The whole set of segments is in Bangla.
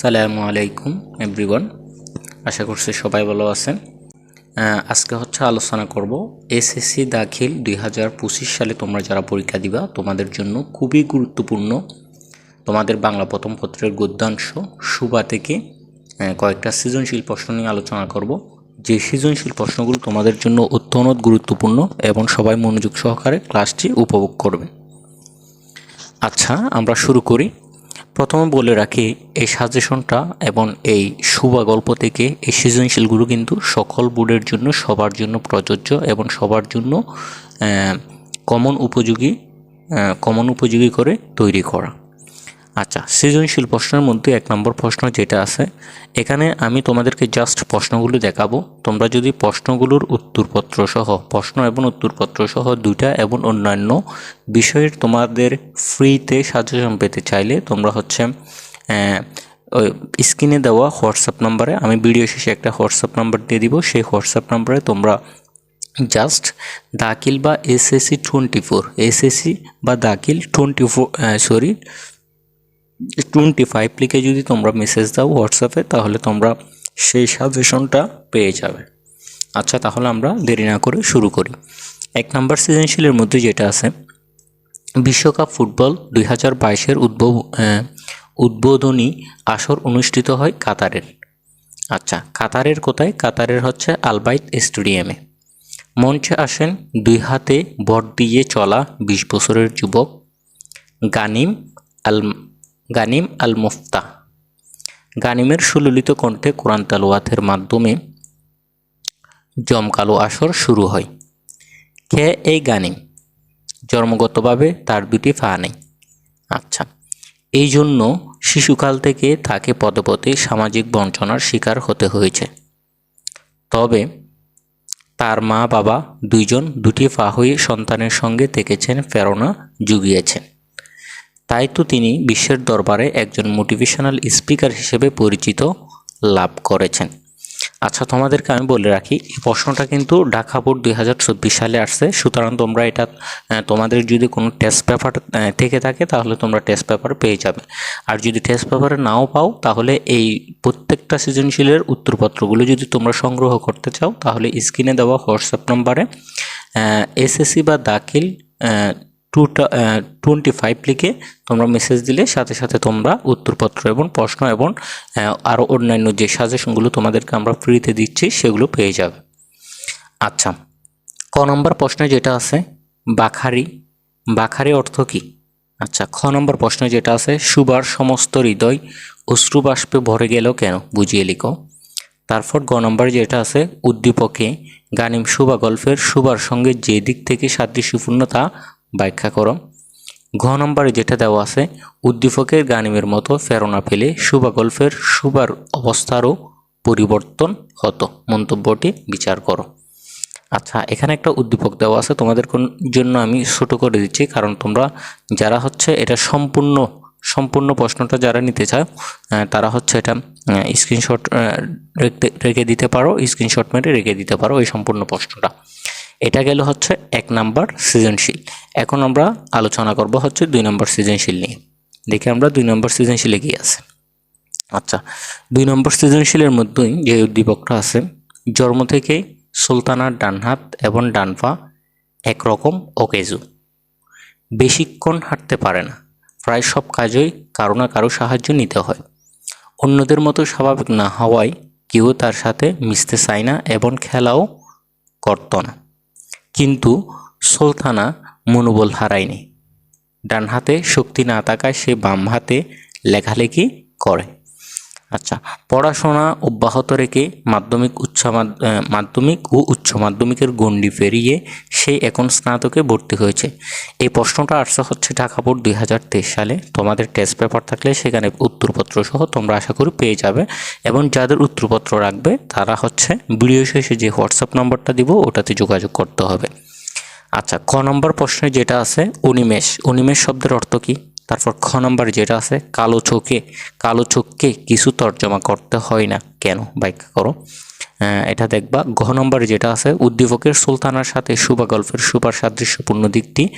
আসসালামু আলাইকুম, এভরিওয়ান। আশা করছি সবাই ভালো আছেন। আজকে হচ্ছে আলোচনা করব এসএসসি দাখিল দুই হাজার পঁচিশ সালে তোমরা যারা পরীক্ষা দিবা, তোমাদের জন্য খুবই গুরুত্বপূর্ণ, তোমাদের বাংলা প্রথম পত্রের গদ্যাংশ। সুবা থেকে কয়েকটা সৃজনশীল প্রশ্ন নিয়ে আলোচনা করব। যে সৃজনশীল প্রশ্নগুলো তোমাদের জন্য অত্যন্ত গুরুত্বপূর্ণ এবং সবাই মনোযোগ সহকারে ক্লাসটি উপভোগ করবে। আচ্ছা আমরা শুরু করি। প্রথমে বলে রাখি, এই সাজেশনটা এবং এই শুভা গল্প থেকে এই সৃজনশীলগুলো কিন্তু সকল বোর্ডের জন্য, সবার জন্য প্রযোজ্য এবং সবার জন্য কমন উপযোগী কমন উপযোগী করে তৈরি করা। আচ্ছা সৃজনশীল প্রশ্নের মধ্যে এক নম্বর প্রশ্ন যেটা আছে, এখানে আমি তোমাদেরকে জাস্ট প্রশ্নগুলো দেখাবো। তোমরা যদি প্রশ্নগুলোর উত্তরপত্র সহ, প্রশ্ন এবং উত্তরপত্র সহ দুইটা এবং অন্যান্য বিষয়ের তোমাদের ফ্রিতে সাজেশন পেতে চাইলে তোমরা হচ্ছে স্ক্রিনে দেওয়া হোয়াটসঅ্যাপ নাম্বারে আমি ভিডিও শেষে একটা হোয়াটসঅ্যাপ নাম্বার দিয়ে দিব। সেই হোয়াটসঅ্যাপ নাম্বারে তোমরা জাস্ট দাখিল বা এসএসসি টোয়েন্টি ফোর এসএসসি বা দাখিল twenty four sorry twenty five লিখে যদি তোমরা মেসেজ দাও হোয়াটসঅ্যাপে তাহলে তোমরা সেই সাজেশনটা পেয়ে যাবে। আচ্ছা তাহলে আমরা দেরি না করে শুরু করি। এক নম্বর সৃজনশীলের মধ্যে যেটা আছে, বিশ্বকাপ ফুটবল দুই হাজার বাইশের উদ্বোধ উদ্বোধনী আসর অনুষ্ঠিত হয় কাতারের। আচ্ছা কাতারের কোথায়? কাতারের হচ্ছে আলবাইত স্টেডিয়ামে। মঞ্চে আসেন দুই হাতে ভর দিয়ে চলা বিশ বছরের যুবক গানিম আল গানিম আল মুফতা গানিমের সুললিত কণ্ঠে কোরআন তালুয়াতের মাধ্যমে জমকালো আসর শুরু হয়। খে এই গানিম? জন্মগতভাবে তার দুটি পা নেই। আচ্ছা এই জন্য শিশুকাল থেকে তাকে পদে পদে সামাজিক বঞ্চনার শিকার হতে হয়েছে। তবে তার মা বাবা দুইজন দুটি ফা হয়ে সন্তানের সঙ্গে থেকেছেন প্রেরণা জুগিয়েছেন। তাই তো তিনি বিশ্বের দরবারে একজন মোটিভেশনাল স্পিকার হিসেবে পরিচিত লাভ করেছেন। আচ্ছা তোমাদেরকে আমি বলে রাখি, এই প্রশ্নটা কিন্তু ঢাকা বোর্ড দুই হাজার চব্বিশ সালে আসছে। সুতরাং তোমরা এটা তোমাদের যদি কোনো টেস্ট পেপার থেকে থাকে, তাহলে তোমরা টেস্ট পেপার পেয়ে যাবে। আর যদি টেস্ট পেপারে নাও পাও, তাহলে এই প্রত্যেকটা সৃজনশীলের উত্তরপত্রগুলো যদি তোমরা সংগ্রহ করতে চাও, তাহলে স্ক্রিনে দেওয়া হোয়াটসঅ্যাপ নম্বরে এসএসসি বা দাখিল টুটা টোয়েন্টি ফাইভ লিখে তোমরা মেসেজ দিলে, সাথে সাথে তোমরা উত্তরপত্র এবং প্রশ্ন এবং আরও অন্যান্য যে সাজেশনগুলো তোমাদেরকে আমরা ফ্রিতে দিচ্ছি, সেগুলো পেয়ে যাবে। আচ্ছা ক নম্বর প্রশ্নে যেটা আছে? বাখারি। বাখারি অর্থ কী? আচ্ছা খ নম্বর প্রশ্নে যেটা আছে? সুবার সমস্ত হৃদয় অশ্রুবাষ্পে ভরে গেল কেন? বুঝিয়ে লিখো। তারপর গ নম্বর যেটা আছে? উদ্দীপকে, গানিম সুবা গল্পের সুবার সঙ্গে যে দিক থেকে সাদৃশ্যপূর্ণ তা ব্যাখ্যা করো। ঘ নম্বরে যেটা দেওয়া আছে, উদ্দীপকের গানিমের মতো প্রেরণা পেলে সুবা গল্পের সুবার অবস্থারও পরিবর্তন হতো। মন্তব্যটি বিচার করো। আচ্ছা এখানে একটা উদ্দীপক দেওয়া আছে তোমাদের জন্য আমি ছোট করে দিচ্ছি, কারণ তোমরা যারা হচ্ছে এটা সম্পূর্ণ সম্পূর্ণ প্রশ্নটা যারা নিতে চায় তারা হচ্ছে এটা স্ক্রিনশট রেখে দিতে পারো স্ক্রিনশট মেরে রেখে দিতে পারো এই সম্পূর্ণ প্রশ্নটা। এটা গেল হচ্ছে এক নাম্বার সৃজনশীল। এখন আমরা আলোচনা করব হচ্ছে দুই নম্বর সৃজনশীল নিয়ে। দেখি আমরা দুই নম্বর সৃজনশীলে কি আছে। আচ্ছা দুই নম্বর সৃজনশীলের মধ্যেই যে উদ্দীপকটা আছে, জন্ম থেকে সুলতানার ডান হাত এবং ডানফা একরকম অকেজু। বেশিক্ষণ হাঁটতে পারে না। প্রায় সব কাজেই কারও না কারও সাহায্য নিতে হয়। অন্যদের মতো স্বাভাবিক না হওয়ায় কেউ তার সাথে মিশতে চায় না এবং খেলাও করত না। কিন্তু সুলতানা মনোবল হারায়নি। ডান হাতে শক্তি না থাকায় সে বাম হাতে লেখালেখি করে। আচ্ছা পড়াশোনা অব্যাহত রেখে মাধ্যমিক উচ্চ মাধ্য- মাধ্যমিক ও উচ্চ মাধ্যমিকের গণ্ডি পেরিয়ে সে এখন স্নাতকে ভর্তি হয়েছে। এই প্রশ্নটা আসছে হচ্ছে ঢাকা বোর্ড দুই হাজার তেইশ সালে। তোমাদের টেস্ট পেপার থাকলে সেখানে উত্তরপত্র সহ তোমরা আশা করি পেয়ে যাবে এবং যাদের উত্তরপত্র রাখবে তারা হচ্ছে ভিডিও শেষে যে হোয়াটসঅ্যাপ নম্বরটা দিব ওটাতে যোগাযোগ করতে হবে। আচ্ছা ক নম্বর প্রশ্নে যেটা আছে অনিমেষ। অনিমেষ শব্দের অর্থ কী? তারপর খ নম্বর যেটা আছে, কালো চোখে, কালো চোখকে কিছু তর্জমা করতে হয় না। কেন? ব্যাখ্যা করো। এটা দেখবা। ঘ নম্বরে যেটা আছে, উদ্দীপকের সুলতানার সাথে সুবা গল্পের সুবার সাদৃশ্যপূর্ণ দিকটি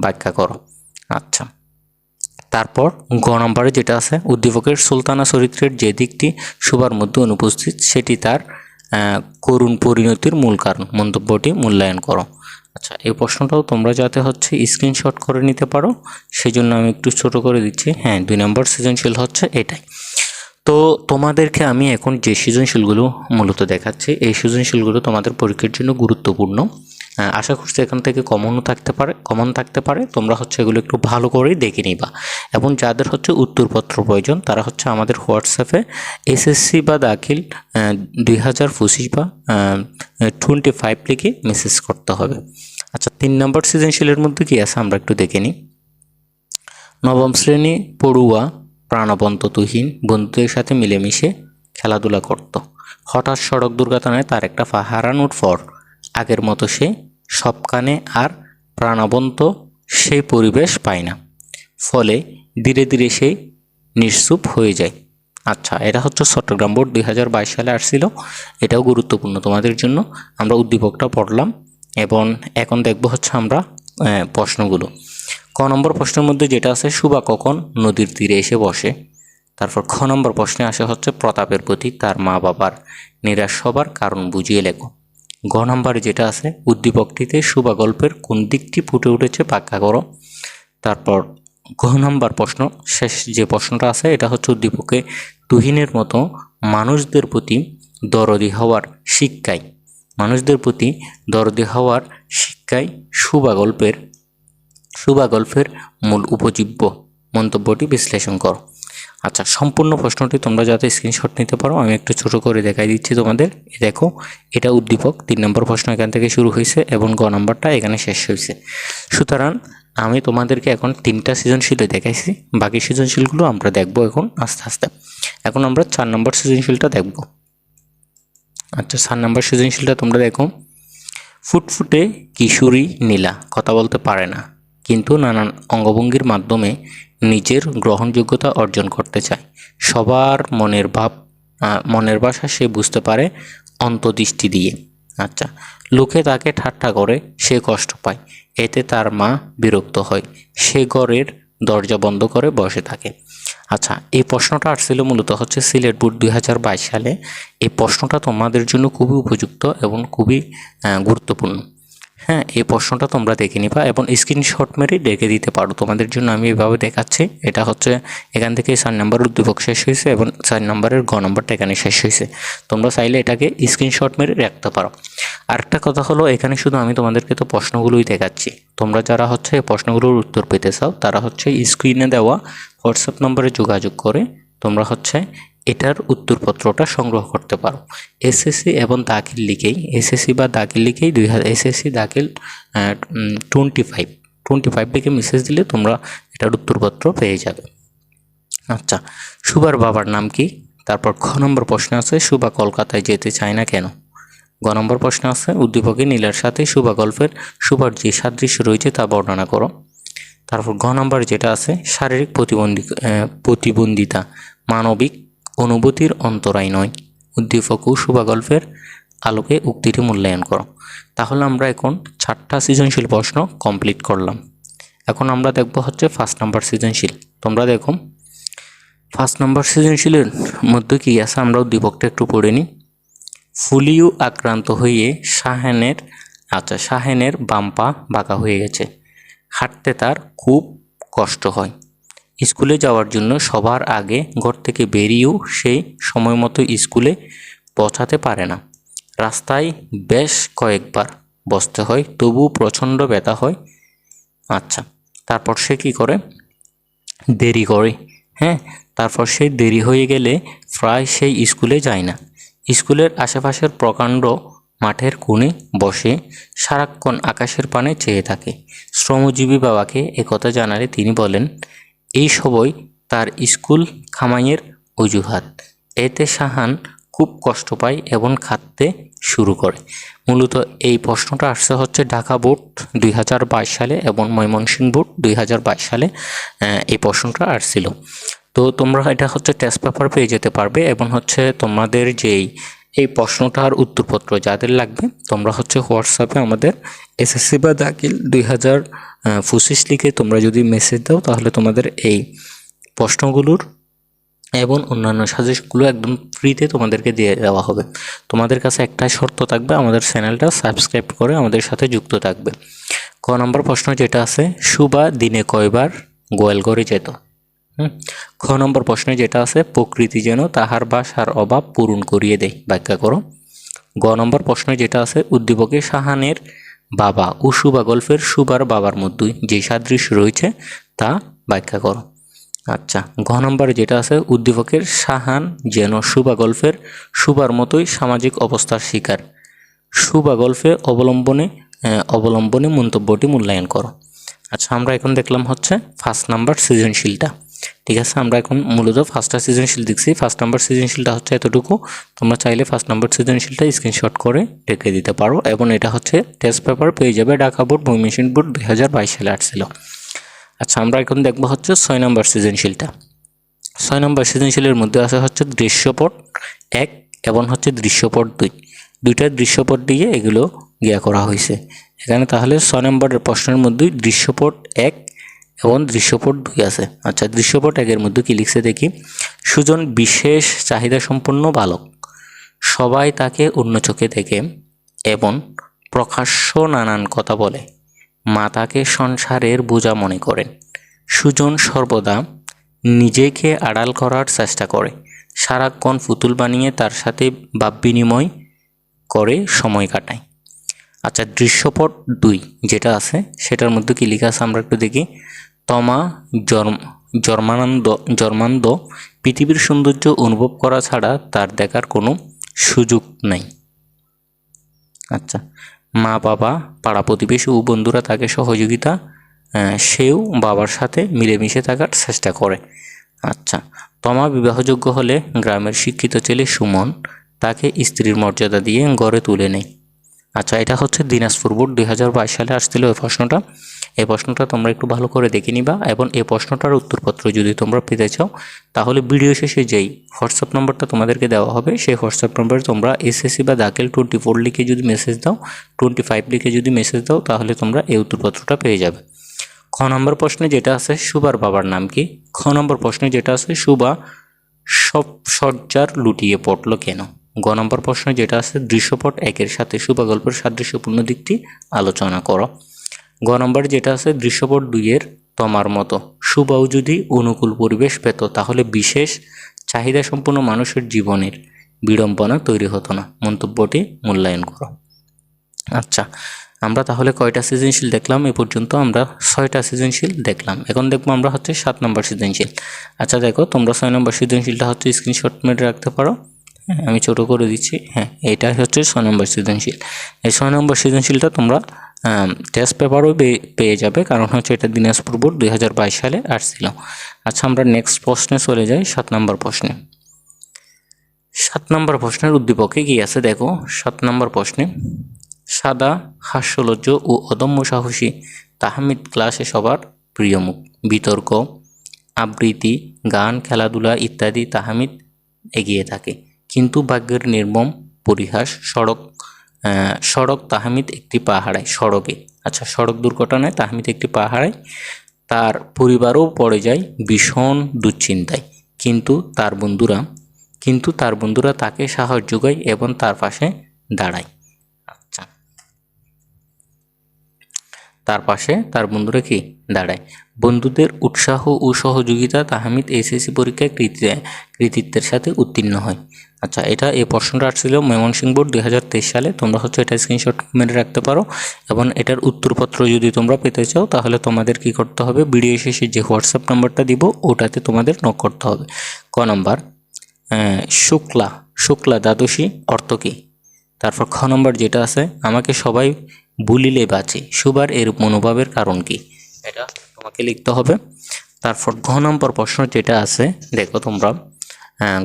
ব্যাখ্যা করো। আচ্ছা। তারপর গ নম্বরে যেটা আছে, উদ্দীপকের সুলতানা চরিত্রের যে দিকটি সুবার মধ্যে অনুপস্থিত, সেটি তার করুণ পরিণতির মূল কারণ, মন্তব্যটি মূল্যায়ন করো। আচ্ছা এই প্রশ্নটাও তোমরা যাতে হচ্ছে স্ক্রিনশট করে নিতে পারো সেই জন্য আমি একটু ছোট করে দিচ্ছি। হ্যাঁ দুই নম্বর সৃজনশীল হচ্ছে এটাই। তো তোমাদেরকে আমি এখন যে সৃজনশীলগুলো মূলত দেখাচ্ছি, এই সৃজনশীলগুলো তোমাদের পরীক্ষার জন্য গুরুত্বপূর্ণ। আশা করছি এখান থেকে কমনও থাকতে পারে কমন থাকতে পারে। তোমরা হচ্ছে এগুলো একটু ভালো করেই দেখে নিবা। এবং যাদের হচ্ছে উত্তরপত্র প্রয়োজন, তারা হচ্ছে আমাদের হোয়াটসঅ্যাপে এসএসসি বা দাখিল দুই হাজার পঁচিশ বা টোয়েন্টি ফাইভ লিখে মেসেজ করতে হবে। আচ্ছা তিন নম্বর সৃজনশীলের মধ্যে কি আছে আমরা একটু দেখে নিই। নবম শ্রেণি, পড়ুয়া প্রাণবন্ত তুহিন বন্ধুদের সাথে মিলেমিশে খেলাধুলা করত। হঠাৎ সড়ক দুর্ঘটনায় তার একটা হারানোর পর আগের মতো সে সবখানে আর প্রাণবন্ত সেই পরিবেশ পায় না। ফলে ধীরে ধীরে সে নিঃসুপ হয়ে যায়। আচ্ছা এটা হচ্ছে চট্টগ্রাম বোর্ড দুই হাজার বাইশ সালে আসছিল। এটাও গুরুত্বপূর্ণ তোমাদের জন্য। আমরা উদ্দীপকটা পড়লাম এবং এখন দেখব হচ্ছে আমরা প্রশ্নগুলো। ক নম্বর প্রশ্নের মধ্যে যেটা আছে, সুবা কখন নদীর তীরে এসে বসে? তারপর খ নম্বর প্রশ্নে আসে হচ্ছে, প্রতাপের প্রতি তার মা বাবার নিরাশ হবার কারণ বুঝিয়ে লেখো। গ নম্বরে যেটা আছে, উদ্দীপকটিতে সুবা গল্পের কোন দিকটি ফুটে উঠেছে ব্যাখ্যা করো। তারপর ঘ নম্বর প্রশ্ন, শেষ যে প্রশ্নটা আছে, এটা হচ্ছে উদ্দীপকে তুহিনের মতো মানুষদের প্রতি দরদি হওয়ার শিক্ষায় মানুষদের প্রতি দরদি হওয়ার শিক্ষায় সুবা গল্পের সুবা গল্পের মূল উপজীব্য। মন্তব্যটি বিশ্লেষণ করো। আচ্ছা সম্পূর্ণ প্রশ্নটি তোমরা যাতে স্ক্রিনশট নিতে পারো, আমি একটু ছোট করে দেখাই দিচ্ছি তোমাদের। এই দেখো, এটা উদ্দীপক, তিন নম্বর প্রশ্ন এখান থেকে শুরু হয়েছে এবং গ নম্বরটা এখানে শেষ হয়েছে। সুতরাং আমি তোমাদেরকে এখন তিনটা সৃজনশীলে দেখাইছি, বাকি সৃজনশীলগুলো আমরা দেখব এখন আস্তে আস্তে। এখন আমরা চার নম্বর সৃজনশীলটা দেখব। আচ্ছা চার নম্বর সৃজনশীলটা তোমরা দেখো। ফুটফুটে কিশোরী নীলা, কথা বলতে পারে না। কিন্তু নানান অঙ্গভঙ্গির মাধ্যমে নিজের গ্রহণযোগ্যতা অর্জন করতে চায়। সবার মনের ভাব মনের ভাষা সে বুঝতে পারে অন্তদৃষ্টি দিয়ে। আচ্ছা লোকে তাকে ঠাট্টা করে, সে কষ্ট পায়। এতে তার মা বিরক্ত হয়। সে ঘরের দরজা বন্ধ করে বসে থাকে। আচ্ছা এই প্রশ্নটা আসছিল মূলত হচ্ছে সিলেট বোর্ড দুই হাজার বাইশ সালে। এই প্রশ্নটা তোমাদের জন্য খুবই উপযুক্ত এবং খুবই গুরুত্বপূর্ণ। হ্যাঁ এই প্রশ্নটা তোমরা দেখে নিবা এবং স্ক্রিনশট মেরে ডেকে দিতে পারো। তোমাদের জন্য আমি এভাবে দেখাচ্ছি। এটা হচ্ছে এখান থেকে চার নম্বর উদ্দীপক শেষ হয়েছে এবং চার নাম্বারের গ নম্বরটা এখানে শেষ হয়েছে। তোমরা চাইলে এটাকে স্ক্রিনশট মেরে রাখতে পারো। আরেকটা কথা হলো, এখানে শুধু আমি তোমাদেরকে তো প্রশ্নগুলোই দেখাচ্ছি। তোমরা যারা হচ্ছে এই প্রশ্নগুলোর উত্তর পেতে চাও, তারা হচ্ছে স্ক্রিনে দেওয়া হোয়াটসঅ্যাপ নম্বরে যোগাযোগ করে তোমরা হচ্ছে এটার উত্তরপত্রটা সংগ্রহ করতে পারো। এসএসসি এবং দাখিল লিখেই এসএসসি বা দাখিল লিখেই দুই হাজার SSC Dakhil twenty five twenty five লিখে মেসেজ দিলে তোমরা এটার উত্তরপত্র পেয়ে যাবে। আচ্ছা সুবার বাবার নাম কি? তারপর খ নম্বর প্রশ্ন আছে, সুবা কলকাতায় যেতে চায় না কেন? গ নম্বর প্রশ্ন আছে, উদ্দীপকে নীলার সাথে সুবা গল্পের সুবার যে সাদৃশ্য রয়েছে তা বর্ণনা করো। তারপর ঘ নম্বর যেটা আছে, শারীরিক প্রতিবন্ধী প্রতিবন্ধিতা, মানবিক অনুভূতির অন্তরায় নয়। উদ্দীপক ও শুভা গল্পের আলোকে উক্তিটি মূল্যায়ন করো। তাহলে আমরা এখন চারটা সৃজনশীল প্রশ্ন কমপ্লিট করলাম। এখন আমরা দেখব হচ্ছে ফার্স্ট নাম্বার সৃজনশীল। তোমরা দেখো ফার্স্ট নাম্বার সৃজনশীলের মধ্যে কি আছে আমরা উদ্দীপকটা একটু পড়ে নিই। ফুলিও আক্রান্ত হয়ে শাহেনের আচ্ছা শাহেনের বাম্পা বাঁকা হয়ে গেছে। হাঁটতে তার খুব কষ্ট হয়। স্কুলে যাওয়ার জন্য সবার আগে ঘর থেকে বেরিয়েও সেই সময় মতো স্কুলে পৌঁছাতে পারে না। রাস্তায় বেশ কয়েকবার বসতে হয় তবু প্রচণ্ড ব্যথা হয়। আচ্ছা তারপর সে কী করে? দেরি করে হ্যাঁ? তারপর সে দেরি হয়ে গেলে প্রায় সেই স্কুলে যায় না। স্কুলের আশেপাশের প্রকাণ্ড মাঠের কোণে বসে সারাক্ষণ আকাশের পানে চেয়ে থাকে। শ্রমজীবী বাবাকে একথা জানালে তিনি বলেন এই সবই তার স্কুল খামাইয়ের অজুহাত। এতে সাহান খুব কষ্ট পায় এবং খাটতে শুরু করে। মূলত এই প্রশ্নটা আসছে হচ্ছে ঢাকা বোর্ড দুই হাজার বাইশ সালে এবং ময়মনসিংহ বোর্ড দুই হাজার বাইশ সালে এই প্রশ্নটা আসছিল। তো তোমরা এটা হচ্ছে টেস্ট পেপার পেয়ে যেতে পারবে এবং হচ্ছে তোমাদের যেই এই প্রশ্নটার উত্তরপত্র যাদের লাগবে, তোমরা হচ্ছে হোয়াটসঅ্যাপে আমাদের এসএসসি বা দাখিল দুই হাজার পঁচিশ লিখে তোমরা যদি মেসেজ দাও, তাহলে তোমাদের এই প্রশ্নগুলোর এবং অন্যান্য সাজেশনগুলো একদম ফ্রিতে তোমাদেরকে দিয়ে দেওয়া হবে। তোমাদের কাছে একটাই শর্ত থাকবে, আমাদের চ্যানেলটা সাবস্ক্রাইব করে আমাদের সাথে যুক্ত থাকবে। ক নম্বর প্রশ্ন যেটা আছে সুবা দিনে কয়বার গোয়ালঘরে যেত? খ নম্বর প্রশ্নে যেটা আছে, প্রকৃতি যেন তাহার বাসার অভাব পূরণ করিয়ে দেয়। ব্যাখ্যা করো। গ নম্বর প্রশ্নে যেটা আছে, উদ্দীপকে সাহানের বাবা ও সুবা গল্পের সুবার বাবার মধ্যে যে সাদৃশ্য রয়েছে, তা ব্যাখ্যা করো। আচ্ছা ঘ নম্বরে যেটা আছে, উদ্দীপকের সাহান যেন সুবা গল্পের সুবার মতোই সামাজিক অবস্থার শিকার। সুবা গল্পে অবলম্বনে অবলম্বনে মন্তব্যটি মূল্যায়ন করো। আচ্ছা আমরা এখন দেখলাম হচ্ছে ফার্স্ট নাম্বার সৃজনশীলটা। ঠিক আছে, আমরা এখন মূলত ফার্স্টটা সৃজনশীল দেখছি। ফার্স্ট নাম্বার সৃজনশীলটা হচ্ছে এতটুকু। তোমরা চাইলে ফার্স্ট নাম্বার সৃজনশীলটা স্ক্রিনশট করে রেখে দিতে পারো এবং এটা হচ্ছে টেস্ট পেপার পেয়ে যাবে ঢাকা বোর্ড ময়মনসিংহ বোর্ড দুই হাজার বাইশ সালে আসছিল। আচ্ছা আমরা এখন দেখব হচ্ছে ছয় নম্বর সৃজনশীলটা। ছয় নম্বর সৃজনশীলের মধ্যে আছে হচ্ছে দৃশ্যপট এক এবং হচ্ছে দৃশ্যপট দুই। দুইটা দৃশ্যপট দিয়ে এগুলো গিয়া করা হয়েছে। এখানে তাহলে ছয় নম্বরের প্রশ্নের মধ্যেই দৃশ্যপট এক এবং দৃশ্যপট দুই আছে। আচ্ছা দৃশ্যপট একের মধ্যে কি লিখছে দেখি। সুজন বিশেষ চাহিদা সম্পন্ন বালক। সবাই তাকে অন্য চোখে দেখে এবং প্রকাশ্য নানান কথা বলে। মা তাকে সংসারের বোঝা মনে করেন। সুজন সর্বদা নিজেকে আড়াল করার চেষ্টা করে। সারাক্ষণ পুতুল বানিয়ে তার সাথে বাপ বিনিময় করে সময় কাটায়। আচ্ছা দৃশ্যপট দুই যেটা আছে, সেটার মধ্যে কি লেখা আছে? আমরা একটু দেখি। তমা জন্ম জন্মানন্দ জন্মানন্দ পৃথিবীর সৌন্দর্য অনুভব করা ছাড়া তার দেখার কোনো সুযোগ নেই। আচ্ছা মা বাবা, পাড়া প্রতিবেশী ও বন্ধুরা তাকে সহযোগিতা সেও বাবার সাথে মিলেমিশে থাকার চেষ্টা করে। আচ্ছা তমা বিবাহযোগ্য হলে গ্রামের শিক্ষিত ছেলে সুমন তাকে স্ত্রীর মর্যাদা দিয়ে গড়ে তুলে নেয়। আচ্ছা এটা হচ্ছে দিনাজপুর বোর্ড দুই হাজার বাইশ সালে আসছিল ওই প্রশ্নটা। এই প্রশ্নটা তোমরা একটু ভালো করে দেখে নিবা এবং এই প্রশ্নটার উত্তরপত্র যদি তোমরা পেতে চাও, তাহলে ভিডিও শেষে যেই হোয়াটসঅ্যাপ নম্বরটা তোমাদেরকে দেওয়া হবে, সেই হোয়াটসঅ্যাপ নম্বরে তোমরা এসএসসি বা দাখিল টোয়েন্টি ফোর লিখে যদি মেসেজ দাও টোয়েন্টি ফাইভ লিখে যদি মেসেজ দাও, তাহলে তোমরা এই উত্তরপত্রটা পেয়ে যাবে। খ নম্বর প্রশ্নে যেটা আছে, সুবার বাবার নাম কি? খ নম্বর প্রশ্নে যেটা আছে, সুবা সব সজ্জার লুটিয়ে পড়ল কেন? গ নম্বর প্রশ্ন যেটা আছে, দৃশ্যপট একের সাথে সুবা গল্পের সাদৃশ্যপূর্ণ দিকটি আলোচনা করো। গ নম্বর যেটা আছে, দৃশ্যপট দুইয়ের তোমার মতো। সুবাও যদি অনুকূল পরিবেশ পেত, তাহলে বিশেষ চাহিদা সম্পন্ন মানুষের জীবনের বিড়ম্বনা তৈরি হতো না। মন্তব্যটি মূল্যায়ন করো। আচ্ছা আমরা তাহলে কয়টা সৃজনশীল দেখলাম? এ পর্যন্ত আমরা ছয়টা সৃজনশীল দেখলাম। এখন দেখব আমরা হচ্ছে সাত নম্বর সৃজনশীল। আচ্ছা দেখো, তোমরা ছয় নম্বর সৃজনশীলটা হচ্ছে স্ক্রিনশট মেরে রাখতে পারো। হ্যাঁ আমি ছোটো করে দিচ্ছি। হ্যাঁ এইটাই হচ্ছে ছয় নম্বর সৃজনশীল। এই ছয় নম্বর সৃজনশীলটা তোমরা টেস্ট পেপারও পেয়ে যাবে। কারণ হচ্ছে এটা দিনাজপুর বোর্ড বাইশ সালে আসছিল। আচ্ছা আমরা নেক্সট প্রশ্নে চলে যাই, সাত নম্বর প্রশ্নে। সাত নম্বর প্রশ্নের উদ্দীপকে কি আছে? দেখো, সাত নম্বর প্রশ্নে, সাদা, হাস্যলজ্জ ও অদম্য সাহসী তাহমিদ ক্লাসে সবার প্রিয় মুখ। বিতর্ক, আবৃত্তি, গান, খেলাধুলা ইত্যাদি তাহমিদ এগিয়ে থাকে। কিন্তু ভাগ্যের নির্মম পরিহাস, সড়ক সড়ক তাহমিদ একটি পাহাড়ায়, সড়কে। আচ্ছা সড়ক দুর্ঘটনায় তাহমিদ একটি পাহাড়ায়, তার পরিবারও পড়ে যায় ভীষণ দুশ্চিন্তায়। কিন্তু তার বন্ধুরা, কিন্তু তার বন্ধুরা তাকে সাহায্য যোগায় এবং তার পাশে দাঁড়ায় আচ্ছা তার পাশে তার বন্ধুরা কি? দাঁড়ায়। বন্ধুদের উৎসাহ ও সহযোগিতা তাহমিদ এসএসসি পরীক্ষায় কৃতি- কৃতিত্বের সাথে উত্তীর্ণ হয়। আচ্ছা এটা এই প্রশ্নটা আসছিল ময়মনসিংহ বোর্ড দুই হাজার তেইশ সালে। তোমরা হচ্ছে এটা স্ক্রিনশট মেরে রাখতে পারো। এবং এটার উত্তরপত্র যদি তোমরা পেতে চাও, তাহলে তোমাদের কি করতে হবে? ভিডিও শেষে যে হোয়াটসঅ্যাপ নাম্বারটা দিব, ওটাতে তোমাদের নক করতে হবে। ক নম্বর? শুক্লা। শুক্লা দ্বাদশী অর্থ কী? তারপর খ নম্বর যেটা আছে, আমাকে সবাই ভুলিলে বাঁচে। সুবার এর মনোভাবের কারণ কি? এটা তোমাকে লিখতে হবে। তারপর ঘ নম্বর প্রশ্ন যেটা আছে, দেখো তোমরা।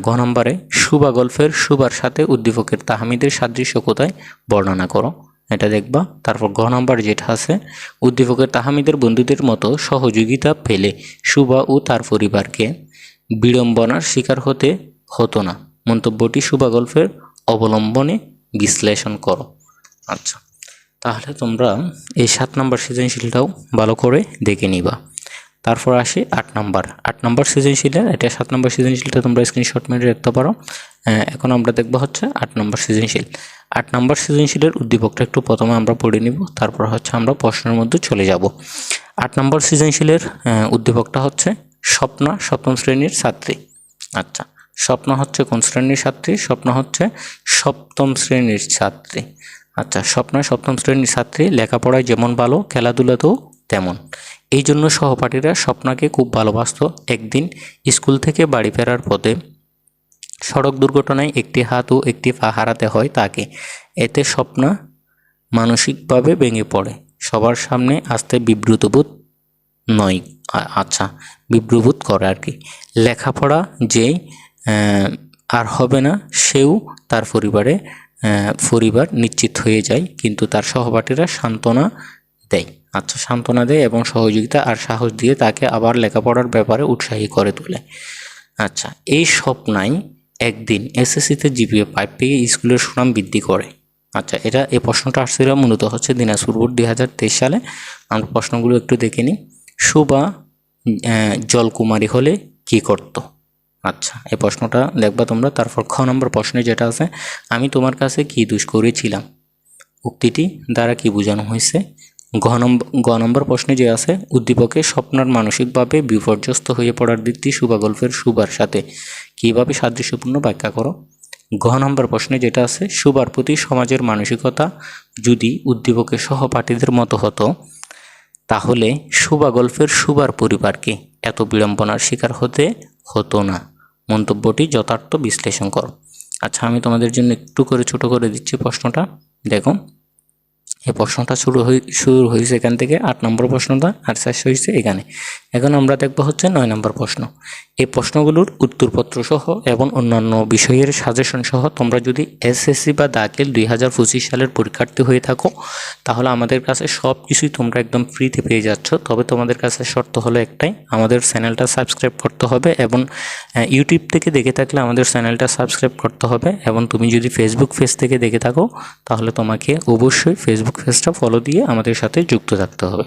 ঘ নম্বরে, সুবা গল্পের সুবার সাথে উদ্দীপকের তাহমিদের সাদৃশ্য কোথায়? বর্ণনা করো। এটা দেখবা। তারপর ঘ নম্বর যেটা আছে, উদ্দীপকের তাহমিদের বন্ধুদের মতো সহযোগিতা পেলে সুবা ও তার পরিবারকে বিড়ম্বনার শিকার হতে হতো না। মন্তব্যটি সুবা গল্পের অবলম্বনে বিশ্লেষণ করো। আচ্ছা। তাহলে তোমরা এই সাত নম্বর সৃজনশীলটাও ভালো করে দেখে নিবা। তারপর আসি আট নম্বর। আট নম্বর সৃজনশীলের, এটা সাত নম্বর সৃজনশীলটা তোমরা স্ক্রিনশট মেরে রাখতে পারো। এখন আমরা দেখব হচ্ছে আট নম্বর সৃজনশীল। আট নম্বর সৃজনশীলের উদ্দীপকটা একটু প্রথমে আমরা পড়ে নিব, তারপর হচ্ছে আমরা প্রশ্নের মধ্যে চলে যাব। আট নম্বর সৃজনশীলের উদ্দীপকটা হচ্ছে স্বপ্না সপ্তম শ্রেণির ছাত্রী। আচ্ছা স্বপ্ন হচ্ছে কোন শ্রেণির ছাত্রী? স্বপ্ন হচ্ছে সপ্তম শ্রেণির ছাত্রী। আচ্ছা স্বপ্ন সপ্তম শ্রেণির ছাত্রী লেখাপড়ায় যেমন ভালো খেলাধুলাতেও তেমন। এই জন্য সহপাঠীরা স্বপ্নাকে খুব ভালোবাসতো একদিন স্কুল থেকে বাড়ি ফেরার পথে। সড়ক দুর্ঘটনায় একটি হাত ও একটি পা হারাতে হয় তাকে। এতে স্বপ্না মানসিকভাবে ভেঙে পড়ে। সবার সামনে আসতে বিব্রতবোধ নয়। আচ্ছা বিব্রবোধ করে আর কি। লেখাপড়া আহ, আর হবে না সেও তার পরিবারে পরিবার নিশ্চিত হয়ে যায়, কিন্তু তার সহপাঠীরা সান্ত্বনা দেয়। আচ্ছা সান্ত্বনা দেয় এবং সহযোগিতা আর সাহস দিয়ে তাকে আবার লেখাপড়ার ব্যাপারে উৎসাহী করে তোলে। আচ্ছা এই স্বপ্নাই একদিন এসএসসিতে জিপিএ পাইপ পেয়ে স্কুলের সুনাম বৃদ্ধি করে। আচ্ছা এটা এই প্রশ্নটা আসছিল মূলত হচ্ছে দিনাজপুর বোর্ড দুই হাজার তেইশ সালে। আমরা প্রশ্নগুলো একটু দেখে নিই। সুবা জলকুমারী হলে কি করতো? আচ্ছা এই প্রশ্নটা দেখবা তোমরা। তারপর খ নম্বর প্রশ্নে যেটা আছে, আমি তোমার কাছে কি দোষ করেছিলাম? উক্তিটি দ্বারা কি বোঝানো হয়েছে? ঘ নম্বর গ নম্বর প্রশ্নে যে আছে উদ্দীপকে স্বপ্নার মানসিকভাবে বিপর্যস্ত হয়ে পড়ার দিকটি শুভা গল্পের শুভার সাথে কীভাবে সাদৃশ্যপূর্ণ ব্যাখ্যা করো? ঘ নম্বর প্রশ্নে যেটা আছে শুভার প্রতি সমাজের মানসিকতা যদি উদ্দীপকের সহপাঠীদের মতো হতো, তাহলে শুভা গল্পের শুভার পরিবারকে এত বিড়ম্বনার শিকার হতে হতো না। মন্তব্যটি যথার্থ বিশ্লেষণ করো। আচ্ছা আমি তোমাদের জন্য একটু করে ছোট করে দিচ্ছি প্রশ্নটা। দেখো, এই প্রশ্নটা শুরু হই, শুরু হয়েছে এখান থেকে আট নম্বর প্রশ্নটা, আর শেষ হয়েছে এখানে। এখন আমরা দেখব হচ্ছে নয় নম্বর প্রশ্ন। এই প্রশ্নগুলোর উত্তরপত্র সহ এবং অন্যান্য বিষয়ের সাজেশন সহ তোমরা যদি এসএসসি বা দাখিল দুই হাজার পঁচিশ সালের পরীক্ষার্থী হয়ে থাকো, তাহলে আমাদের কাছে সব কিছুই তোমরা একদম ফ্রিতে পেয়ে যাচ্ছ। তবে তোমাদের কাছে শর্ত হলো একটাই, আমাদের চ্যানেলটা সাবস্ক্রাইব করতে হবে এবং ইউটিউব থেকে দেখে থাকলে আমাদের চ্যানেলটা সাবস্ক্রাইব করতে হবে এবং তুমি যদি ফেসবুক পেজ থেকে দেখে থাকো, তাহলে তোমাকে অবশ্যই ফেসবুক পেজটা ফলো দিয়ে আমাদের সাথে যুক্ত থাকতে হবে।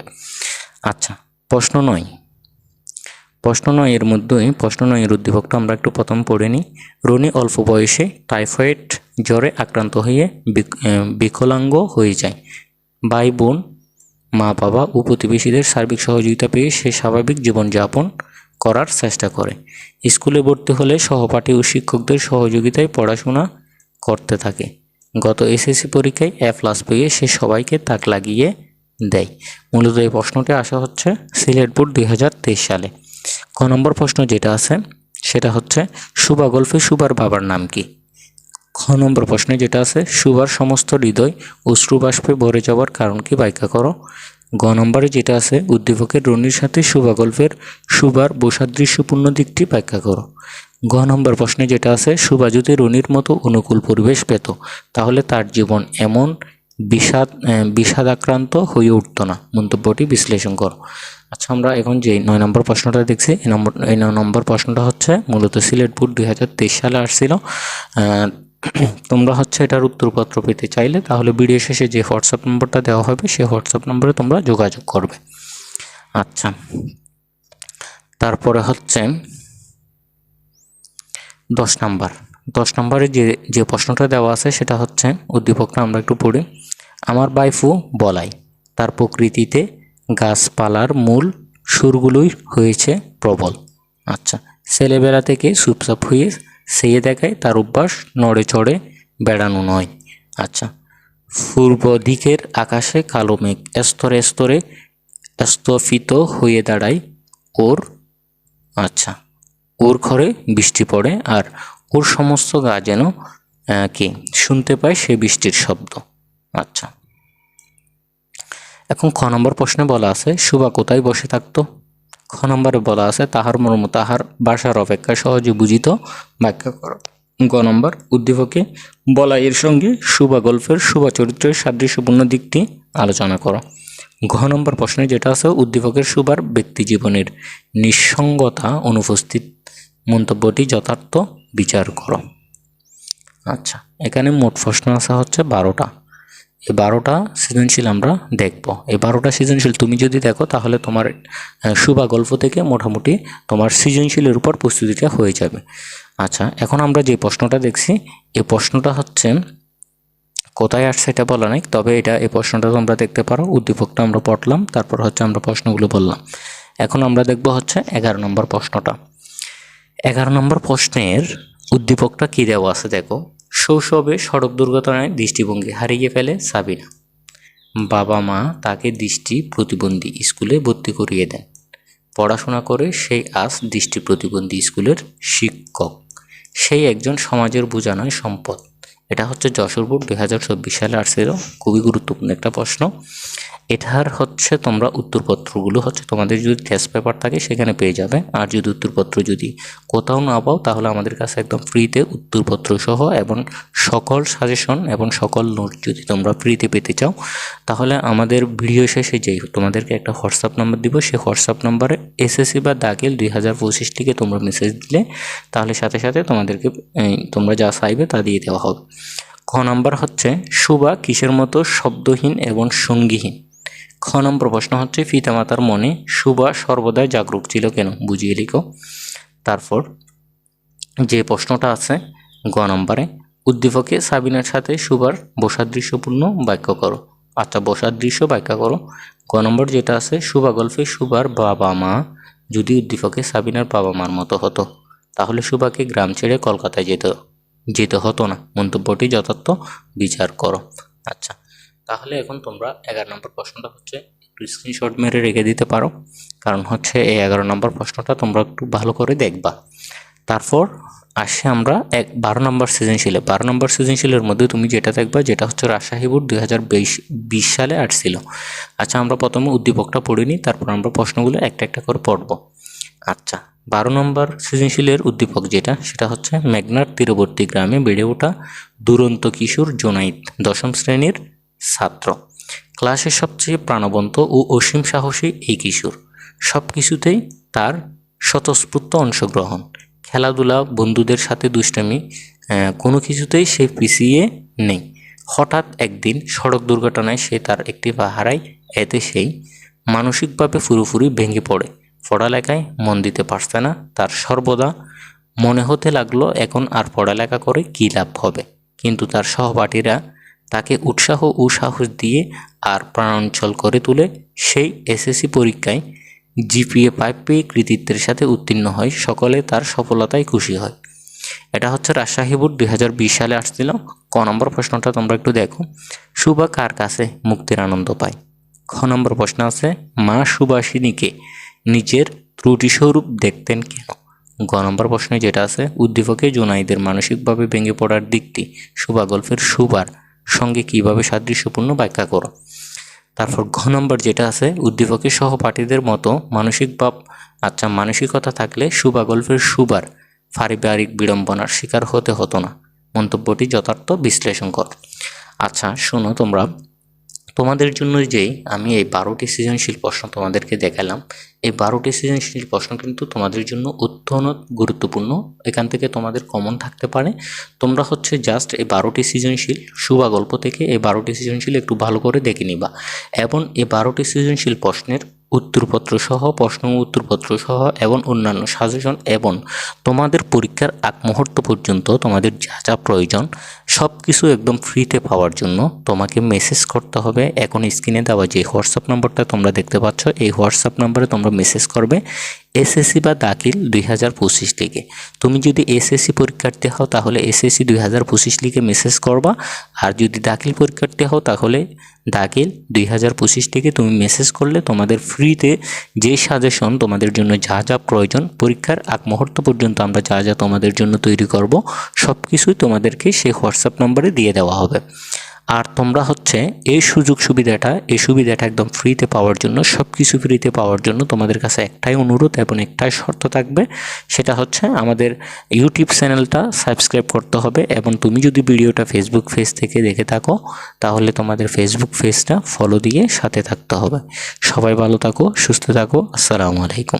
আচ্ছা প্রশ্ন নয়। প্রশ্ন নয় এর মধ্যেই প্রশ্ন নয় এর উদ্দীপকটা আমরা একটু প্রথম পড়ে নিই। রনি অল্প বয়সে টাইফয়েড জ্বরে আক্রান্ত হয়ে বিকলাঙ্গ হয়ে যায়। ভাই বোন, মা বাবা ও প্রতিবেশীদের সার্বিক সহযোগিতা পেয়ে সে স্বাভাবিক জীবনযাপন করার চেষ্টা করে। স্কুলে ভর্তি হলে সহপাঠী ও শিক্ষকদের সহযোগিতায় পড়াশোনা করতে থাকে। গত এসএসসি পরীক্ষায় এ প্লাস পেয়ে সে সবাইকে তাক লাগিয়ে দেয়। মূলত এই প্রশ্নটি আসা হচ্ছে সিলেট দুই হাজার তেইশ সালে। ক নম্বর প্রশ্ন যেটা আছে, সেটা হচ্ছে, সুবা গল্পে সুবার বাবার নাম কি? খ নম্বর প্রশ্নে যেটা আছে, সুবার সমস্ত হৃদয় অশ্রুবাষ্পে ভরে যাওয়ার কারণ কি ব্যাখ্যা করো? গ নম্বরে যেটা আছে, উদ্দীপকের রনির সাথে সুবা গল্পের সুবার বসাদৃশ্যপূর্ণ দিকটি ব্যাখ্যা করো। গ নম্বর প্রশ্নে যেটা আছে, সুবা যদি রনির মতো অনুকূল পরিবেশ পেত, তাহলে তার জীবন এমন বিষাদ বিষাদাক্রান্ত হয়ে উঠতো না। মন্তব্যটি বিশ্লেষণ করো। আচ্ছা আমরা এখন যে নয় নম্বর প্রশ্নটা দেখছি, এই নম্বর এই নয় নম্বর প্রশ্নটা হচ্ছে, মূলত সিলেট বোর্ড দুই হাজার তেইশ সালে আসছিল। তোমরা হচ্ছে এটার উত্তরপত্র পেতে চাইলে, তাহলে ভিডিও শেষে যে হোয়াটসঅ্যাপ নম্বরটা দেওয়া হবে, সেই হোয়াটসঅ্যাপ নম্বরে তোমরা যোগাযোগ করবে। আচ্ছা তারপরে হচ্ছে দশ নাম্বার। দশ নম্বরে যে যে প্রশ্নটা দেওয়া আছে, সেটা হচ্ছে, উদ্দীপকটা আমরা একটু পড়ি। আমার বাইফু বলাই, তার প্রকৃতিতে গাছপালার মূল সুরগুলোই হয়েছে প্রবল। আচ্ছা ছেলেবেলা থেকে চুপচাপ হয়ে সেয়ে দেখায় তার অভ্যাস নড়ে চড়ে বেড়ানো নয়। আচ্ছা পূর্ব দিকের আকাশে কালো মেঘ স্তরে স্তরে স্তফিত হয়ে দাঁড়ায় ওর। আচ্ছা ওর ঘরে বৃষ্টি পড়ে আর ওর সমস্ত গা যেন কি শুনতে পায় সে বৃষ্টির শব্দ। আচ্ছা এখন খ নম্বর প্রশ্নে বলা আছে, সুবা কোথায় বসে থাকতো? খ নম্বরে বলা আছে, তাহার মর্ম তাহার বাসার অপেক্ষা সহজে বুঝিত, ব্যাখ্যা করো। গ নম্বর, উদ্দীপকে বলা এর সঙ্গে সুবা গল্পের সুবা চরিত্রের সাদৃশ্যপূর্ণ দিকটি আলোচনা করো। ঘ নম্বর প্রশ্নে যেটা আছে, উদ্দীপকের সুবার ব্যক্তি জীবনের নিঃসঙ্গতা অনুপস্থিত মন্তব্যটি যথার্থ বিচার করো। আচ্ছা এখানে মোট প্রশ্ন আসা হচ্ছে বারোটা। এই বারোটা সৃজনশীল আমরা দেখব। এই বারোটা সৃজনশীল তুমি যদি দেখো, তাহলে তোমার সুবা গল্প থেকে মোটামুটি তোমার সৃজনশীলের উপর প্রস্তুতিটা হয়ে যাবে। আচ্ছা এখন আমরা যে প্রশ্নটা দেখছি, এই প্রশ্নটা হচ্ছে, কোথায় আসছে এটা বলা নাই, তবে এটা, এই প্রশ্নটা তোমরা দেখতে পারো, উদ্দীপকটা আমরা পড়লাম, তারপর হচ্ছে আমরা প্রশ্নগুলো বললাম। এখন আমরা দেখব হচ্ছে এগারো নম্বর প্রশ্নটা। এগারো নম্বর প্রশ্নের উদ্দীপকটা কী দেওয়া আছে দেখো শৈশবে সড়ক দুর্ঘটনায় দৃষ্টিভঙ্গি হারিয়ে ফেলে সাবিনা। বাবা মা তাকে দৃষ্টি প্রতিবন্ধী স্কুলে ভর্তি করিয়ে দেন। পড়াশোনা করে সেই আজ দৃষ্টি প্রতিবন্ধী স্কুলের শিক্ষক। সেই একজন সমাজের বোঝা নয় সম্পদ। এটা হচ্ছে যশোর বোর্ড দুই হাজার চব্বিশ সালে আসছিল। খুবই গুরুত্বপূর্ণ একটা প্রশ্ন। এটার হচ্ছে তোমরা উত্তরপত্রগুলো হচ্ছে তোমাদের যদি টেস্ট পেপার থাকে সেখানে পেয়ে যাবে। আর যদি উত্তরপত্র যদি কোথাও না পাও তাহলে আমাদের কাছে একদম ফ্রিতে উত্তরপত্র সহ এবং সকল সাজেশন এবং সকল নোট যদি তোমরা ফ্রিতে পেতে চাও, তাহলে আমাদের ভিডিও শেষে যেই তোমাদেরকে একটা হোয়াটসঅ্যাপ নাম্বার দিব, সেই হোয়াটসঅ্যাপ নাম্বারে এসএসসি বা দাখিল দুই হাজার পঁচিশটিকে তোমরা মেসেজ দিলে, তাহলে সাথে সাথে তোমাদেরকে তোমরা যা চাইবে তা দিয়ে দেওয়া হবে। খ নাম্বার হচ্ছে সুবা কিসের মতো শব্দহীন এবং সঙ্গীহীন? খ নম্বর প্রশ্ন হচ্ছে, পিতামাতার মনে সুবা সর্বদাই জাগরুক ছিল কেন? বুঝিয়ে লিখো। তারপর যে প্রশ্নটা আছে, গ নম্বরে, উদ্দীপকে সাবিনার সাথে সুবার বসাদৃশ্যপূর্ণ বাক্য করো। আচ্ছা বসাদৃশ্য ব্যাখ্যা করো। গ নম্বর যেটা আছে সুবা গল্পে সুবার বাবা মা যদি উদ্দীপকে সাবিনার বাবা মার মতো হতো, তাহলে সুবাকে গ্রাম ছেড়ে কলকাতায় যেতে। যেতে হতো না। মন্তব্যটি যথার্থ বিচার করো। আচ্ছা তাহলে এখন তোমরা এগারো নম্বর প্রশ্নটা হচ্ছে, একটু স্ক্রিনশট মেরে রেখে দিতে পারো। কারণ হচ্ছে এই এগারো নম্বর প্রশ্নটা তোমরা একটু ভালো করে দেখবা। তারপর আসে আমরা এক, বারো নম্বর সৃজনশীলে। বারো নম্বর সৃজনশীলের মধ্যে তুমি যেটা দেখবা, যেটা হচ্ছে রাজশাহী বোর্ড দুই হাজার বিশ সালে আসছিল। আচ্ছা আমরা প্রথমে উদ্দীপকটা পড়িনি তারপর আমরা প্রশ্নগুলো একটা একটা করে পড়ব। আচ্ছা বারো নম্বর সৃজনশীলের উদ্দীপক যেটা, সেটা হচ্ছে মেঘনার তীরবর্তী গ্রামে বেড়ে ওঠা দুরন্ত কিশোর জোনাইদ, দশম শ্রেণির ছাত্র। ক্লাসের সবচেয়ে প্রাণবন্ত ও অসীম সাহসী এই কিশোর। সব কিছুতেই তার স্বতঃস্ফূর্ত অংশগ্রহণ। খেলাধুলা, বন্ধুদের সাথে দুষ্টামি কোনো কিছুতেই সে পিছিয়ে নেই। হঠাৎ একদিন সড়ক দুর্ঘটনায় সে তার একটি পা হারায় এতে সেই মানসিকভাবে পুরোপুরি ভেঙে পড়ে। পড়ালেখায় মন দিতে পারছে না। তার সর্বদা মনে হতে লাগল, এখন আর পড়ালেখা করে কী লাভ হবে? কিন্তু তার সহপাঠীরা তাকে উৎসাহ ও সাহস দিয়ে আর প্রাণাঞ্চল করে তুলে সেই এসএসসি পরীক্ষায় জিপিএ পাইপ পেয়ে কৃতিত্বের সাথে উত্তীর্ণ হয়। সকলে তার সফলতায় খুশি হয়। এটা হচ্ছে রাজশাহী বোর্ড দুই হাজার বিশ সালে আসছিল। ক নম্বর প্রশ্নটা তোমরা একটু দেখো। সুবা কার কাছে মুক্তির আনন্দ পায়? খ নম্বর প্রশ্ন আছে, মা সুবাসিনীকে নিজের ত্রুটিস্বরূপ দেখতেন কেন? গ নম্বর প্রশ্নে যেটা আছে, উদ্দীপকে জোনাইদের মানসিকভাবে ভেঙে পড়ার দিকটি সুবা গল্পের সুবার সঙ্গে কীভাবে সাদৃশ্যপূর্ণ ব্যাখ্যা করো? তারপর ঘ নম্বর যেটা আছে উদ্দীপকের সহপাঠীদের মতো মানসিক ভাব আচ্ছা মানসিকতা থাকলে সুবা গল্পের সুবার পারিবারিক বিড়ম্বনার শিকার হতে হতো না। মন্তব্যটি যথার্থ বিশ্লেষণ কর। আচ্ছা শোনো তোমরা তোমাদের জন্য যে আমি এই বারোটি সৃজনশীল প্রশ্ন তোমাদেরকে দেখালাম, এই বারোটি সৃজনশীল প্রশ্ন কিন্তু তোমাদের জন্য অত্যন্ত গুরুত্বপূর্ণ। এখান থেকে তোমাদের কমন থাকতে পারে। তোমরা হচ্ছে জাস্ট এই বারোটি সৃজনশীল শুভা গল্প থেকে এই বারোটি সৃজনশীল একটু ভালো করে দেখে নিবা। এবং এই বারোটি সৃজনশীল প্রশ্নের উত্তরপত্র সহ প্রশ্ন উত্তরপত্র সহ এবং অন্যান্য সাজেশন এবং তোমাদের পরীক্ষার এক মুহূর্ত পর্যন্ত তোমাদের যা যা প্রয়োজন সব কিছু একদম ফ্রিতে পাওয়ার জন্য তোমাকে মেসেজ করতে হবে। এখন স্ক্রিনে দেওয়া যে হোয়াটসঅ্যাপ নম্বরটা তোমরা দেখতে পাচ্ছ, এই হোয়াটসঅ্যাপ নম্বরে তোমরা মেসেজ করবে। এসএসসি বা দাখিল দুই হাজার পঁচিশ লিখে। তুমি যদি এসএসসি পরীক্ষার্থী হও, তাহলে এসএসসি দুই হাজার পঁচিশ লিখে মেসেজ করবা। আর যদি দাখিল পরীক্ষার্থী হও, তাহলে দাখিল দুই হাজার পঁচিশ থেকে তুমি মেসেজ করলে তোমাদের ফ্রিতে যে সাজেশন তোমাদের জন্য যা যা প্রয়োজন, পরীক্ষার আগ মুহূর্ত পর্যন্ত আমরা যা যা তোমাদের জন্য তৈরি করব সব কিছুই তোমাদেরকে সেই হোয়াটসঅ্যাপ নম্বরে দিয়ে দেওয়া হবে। আর তোমরা হচ্ছে এই সুযোগ সুবিধাটা, এই সুবিধাটা একদম ফ্রিতে পাওয়ার জন্য সব কিছু ফ্রিতে পাওয়ার জন্য তোমাদের কাছে একটাই অনুরোধ এবং একটাই শর্ত থাকবে। সেটা হচ্ছে আমাদের ইউটিউব চ্যানেলটা সাবস্ক্রাইব করতে হবে এবং তুমি যদি ভিডিওটা ফেসবুক পেজ থেকে দেখে থাকো, তাহলে তোমাদের ফেসবুক পেজটা ফলো দিয়ে সাথে থাকতে হবে। সবাই ভালো থাকো, সুস্থ থাকো, আসসালামু আলাইকুম।